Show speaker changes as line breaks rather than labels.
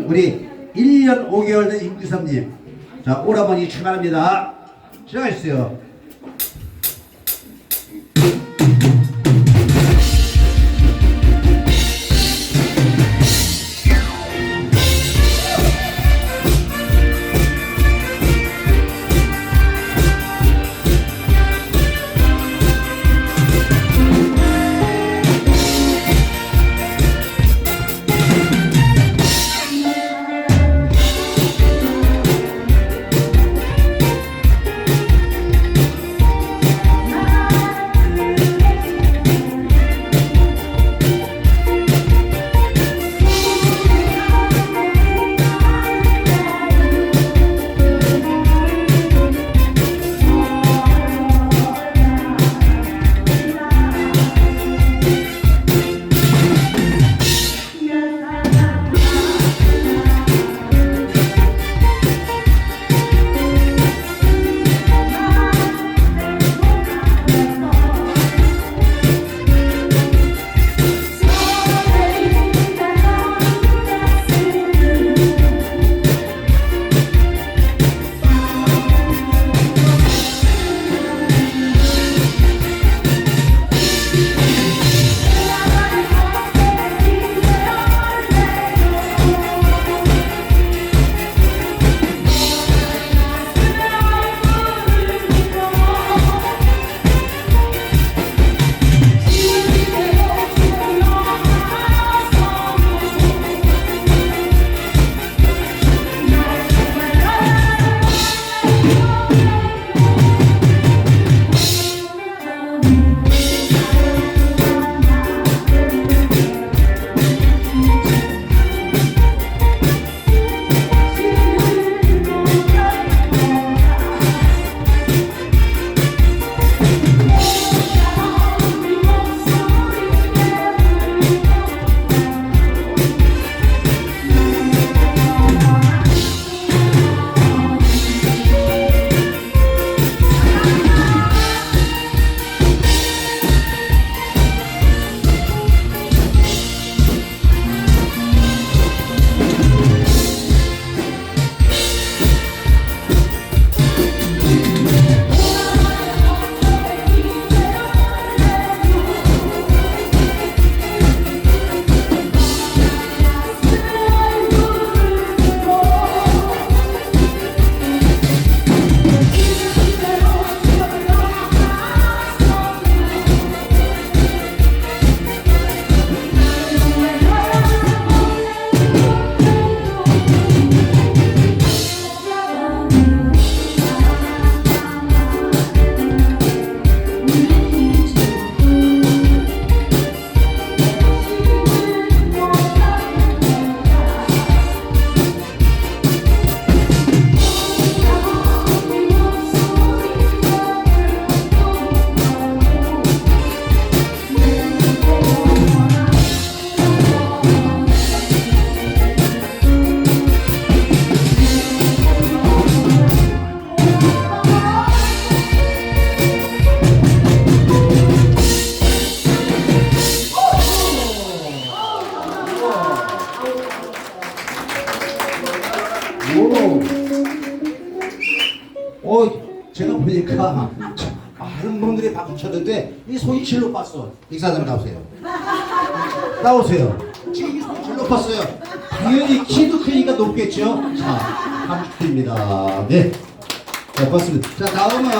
우리 1년 5개월 된 임기섭님. 자, 오라버니 출발합니다. 시작하시죠. 오. 어, 제가 보니까 많은 분들이 박수 쳤는데 이 손이 제일 높았어. 익사장 나오세요. 나오세요. 지금 이 손이 제일 높았어요. 당연히 키도 크니까 높겠죠? 자, 감축드립니다. 네. 네, 고맙습니다. 자, 다음은